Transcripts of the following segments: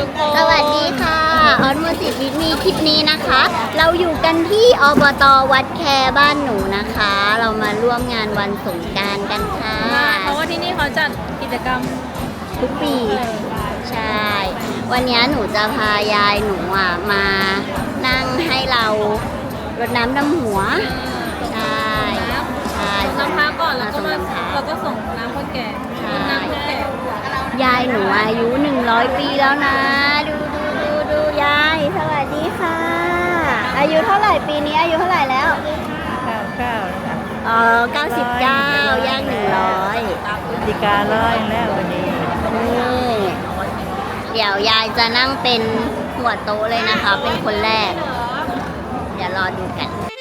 ทุกคน สวัสดีค่ะออนมูสิวิทมีคลิปนี้นะคะ เราอยู่กันที่อบตวัดแคบ้านหนูนะคะ เรามาร่วมงานวันสงกรารกันค่ะเพราะว่าที่นี่เขาจัดกิจกรรมทุกปี ใช่ วันนี้หนูจะพายายหนูอะมานั่งให้เรารดน้ำดำหัว ใช่ใช่น้ำพระก่อนแล้วก็ส่งมาน้ำพระแล้วก็ส่งน้ำคนแก่ใช่ น้ำคนแก่ ยายหนูอายุ100ปีแล้วนะ ดูดูดูดูยาย สวัสดีค่ะ อายุเท่าไหร่ปีนี้อายุเท่าไหร่แล้วเก้าเก้าจ้ะเออ99ย่าง100ดีการ้อยแล้ววันนี้นี่เดี๋ยวยายจะนั่งเป็นหัวโต๊ะเลยนะคะ เป็นคนแรก เดี๋ยวรอดูกันวัน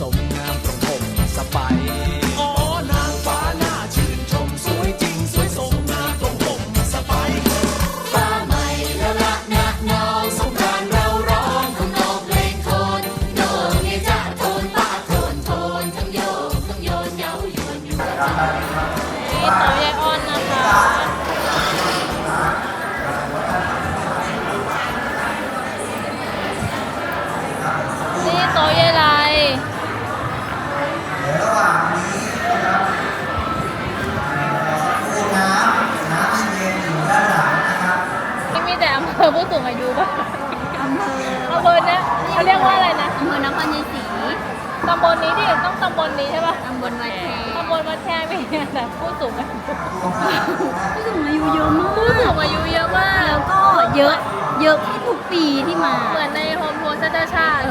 สมงามตรงผมสบายอ๋อนางฟ้าหน้าชื่นชมสวยจริงสวยสมงามตรงผมสบายฟ้าใหม่ละละนะน้องสงกรานต์เราร้องทำนองเพลงโทนโยนเฮจ้าโทนป้าโทนโทนทั้งโยกทั้งโยนเย้ายวนอยั่วใจนี่โต๊ะยายอ้ อำเภอผู้สูงอายุป่ะอำเภออำเภอเนี้ยเขาเรียกว่าอะไรนะอำเภอนครชัยศรีตำบลนี้ดิต้องตำบลนี้ใช่ป่ะตำบลวัดแคตำบลวัดแค่มีแต่ผู้สูงอายุผู้สูงอายุเยอะมากผู้สูงอายุเยอะมากแล้วก็เยอะเยอะทุกปีที่มา เหมือนในโฮมโปรชาติชาติ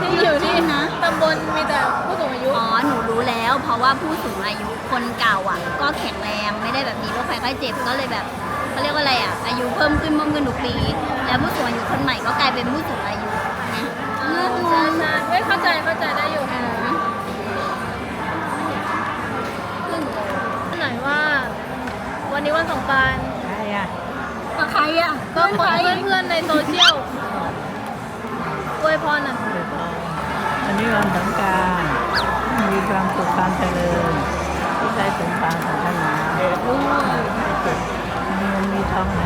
ที่อยู่ที่จริงนะตำบลมีแต่ผู้สูงอายุ อ๋อ หนูรู้แล้ว เพราะว่าผู้สูงอายุคนเก่าอะ ก็แข็งแรงไม่ได้แบบมีโรคภัยไข้เจ็บก็เลยแบบ เขาเรียกว่าอะไรอะ อายุเพิ่มขึ้นเพิ่มขึ้นทุกปี แล้วผู้สูงอายุคนใหม่ก็กลายเป็นผู้สูงอายุนะเลิกงใช่งใช่ไม่เข้าใจเข้าใจได้อยู่เออไหนว่า วันนี้วันสงกรารใช่อะกับใครอะก็ขอเพื่อนๆในโซเชียลอวยพรหน่อยวันนี้วันสงกรารมีความสุขความเจริญที่ได้สมปรารถนา มีเงินมีทองไหล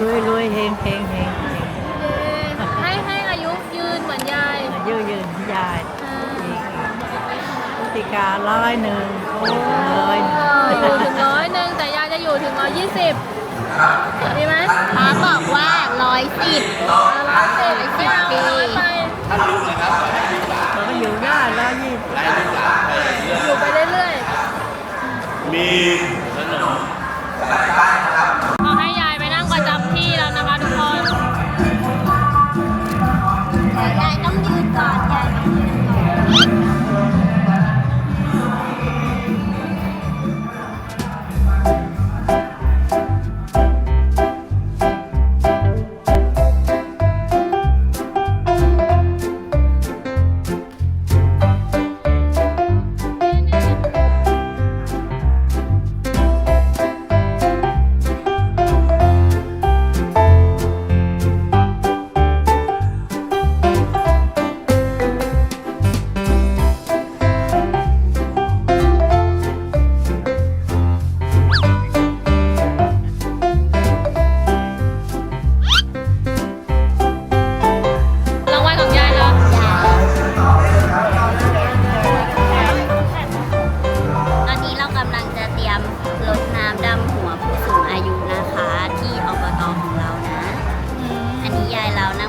รวยรวยเฮงเฮงเฮงเฮงเย้ให้ให้อายุยืนเหมือนยายอายุยืนยายอ่าอีกพฤติการร้อยหนึ่งร้อยหนึ่งอยู่ถึงร้อยหนึ่งแต่ยายจะอยู่ถึงร้อยยี่สิบดีไหมป้าบอกว่าร้อยสิบร้อยสิบไม่เอาน้อยไปเราก็อยู่ได้ร้อยยี่สิบอยู่ไปเรื่อยๆมี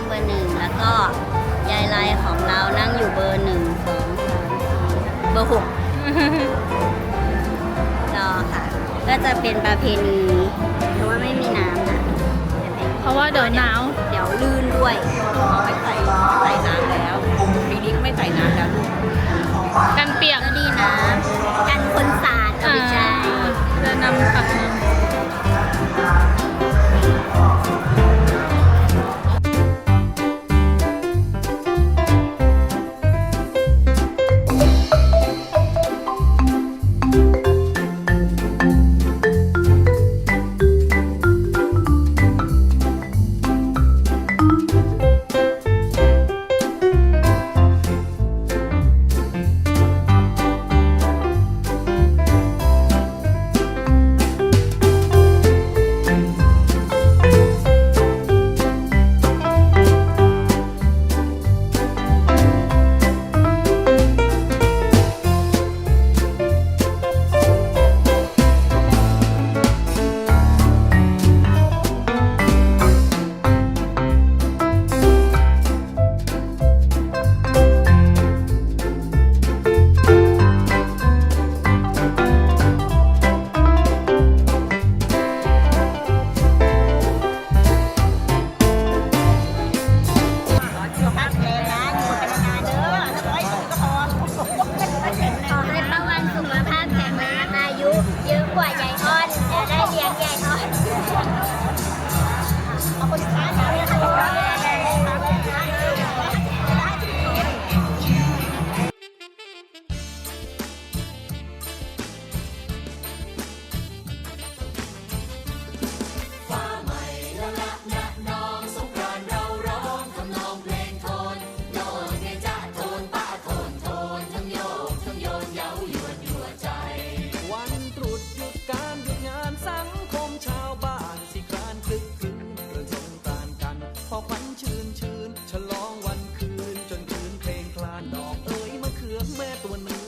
เบอร์หนึ่งแล้วก็ยายไลของเรานั่งอยู่เบอร์หนึ่งสองสามเบอร์หกรอค่ะ ก็จะเป็นประเพณีเพราะว่าไม่มีน้ำนะเพราะว่าเดี๋หนาว เดี๋ยวลื่นด้วยเอาไว้ใส่ใส่น้ำแล้ว when the